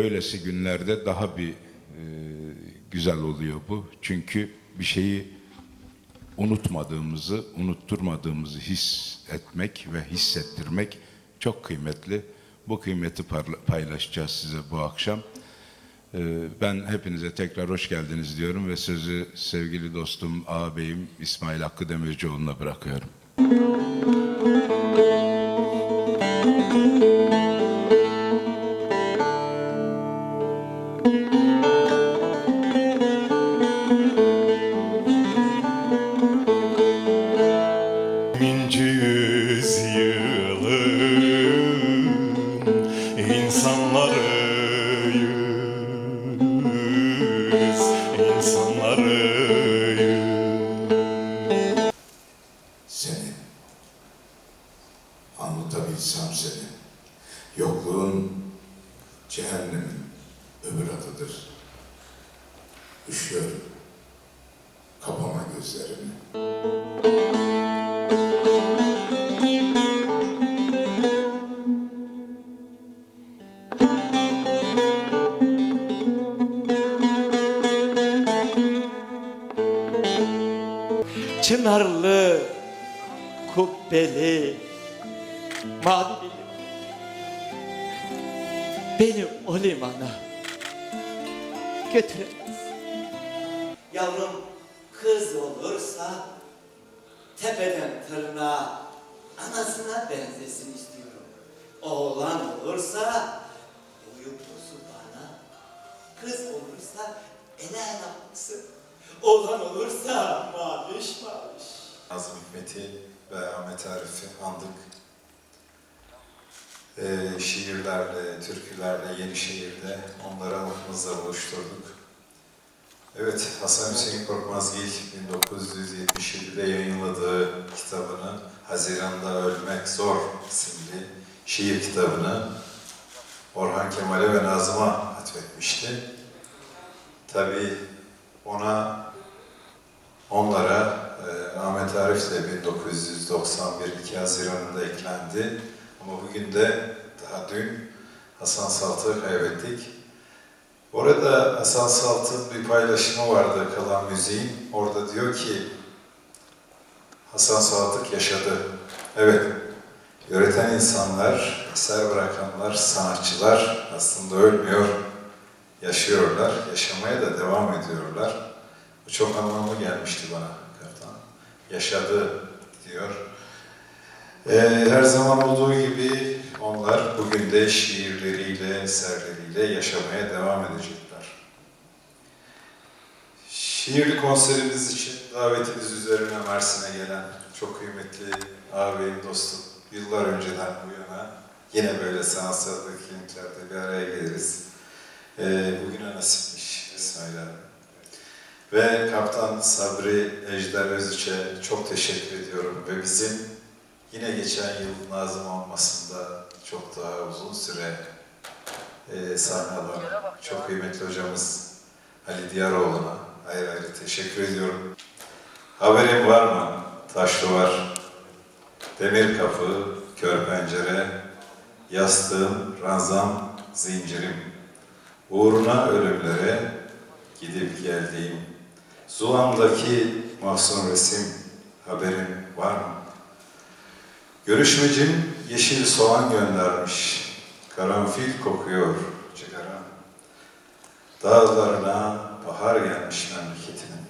Böylesi günlerde daha bir e, güzel oluyor bu. Çünkü bir şeyi unutmadığımızı, unutturmadığımızı hissetmek ve hissettirmek çok kıymetli. Bu kıymeti paylaşacağız size bu akşam. E, ben hepinize tekrar hoş geldiniz diyorum ve sözü sevgili dostum, ağabeyim İsmail Hakkı Demircioğlu'na bırakıyorum. Binci yüzyılın insanlarıyız, insanlarıyız. seni. Anlatabilsem seni. Yokluğun cehennemin öbür adıdır. Üşüyorum. Kapama gözlerini. Çınarlı, kubbeli, mavi Beni o limana götüremez. Yavrum kız olursa tepeden tırnağa anasına benzesin istiyorum. Oğlan olursa boyu bana, kız olursa ele yapsın. Oğlan olursa maviş. Nazım Hikmet'i ve Ahmet Arif'i andık. Ee, şiirlerle, türkülerle, Yenişehir'de onları aklımızda buluşturduk. Evet, Hasan Hüseyin Korkmazgil 1977'de yayınladığı kitabını Haziran'da Ölmek Zor isimli şiir kitabını Orhan Kemal'e ve Nazım'a atfetmişti. Tabii ona Onlara e, Ahmet Arif de 1991 2 Haziran'ında eklendi. Ama bugün de daha dün Hasan Saltık'ı kaybettik. Orada Hasan Saltık'ın bir paylaşımı vardı kalan müziğin. Orada diyor ki Hasan Saltık yaşadı. Evet, üreten insanlar, eser bırakanlar, sanatçılar aslında ölmüyor, yaşıyorlar, yaşamaya da devam ediyorlar. Bu çok anlamlı gelmişti bana Kaptan. Yaşadı diyor. Ee, her zaman olduğu gibi onlar bugün de şiirleriyle, eserleriyle yaşamaya devam edecekler. Şiirli konserimiz için davetimiz üzerine Mersin'e gelen çok kıymetli ağabeyim, dostum, yıllar önceden bu yana yine böyle sanatsal etkinliklerde bir araya geliriz. Ee, bugüne nasipmiş. Ve Kaptan Sabri Ejder Özüç'e çok teşekkür ediyorum ve bizim yine geçen yıl Nazım olmasında çok daha uzun süre e, sahne çok kıymetli hocamız Ali Diyaroğlu'na ayrı ayrı teşekkür ediyorum. Haberin var mı? Taşlı var. Demir kapı, kör pencere, yastığım, ranzam, zincirim. Uğruna ölümlere gidip geldiğim Zulam'daki mahzun resim haberin var mı? Görüşmecim yeşil soğan göndermiş. Karanfil kokuyor cigara. Dağlarına bahar gelmiş memleketimin.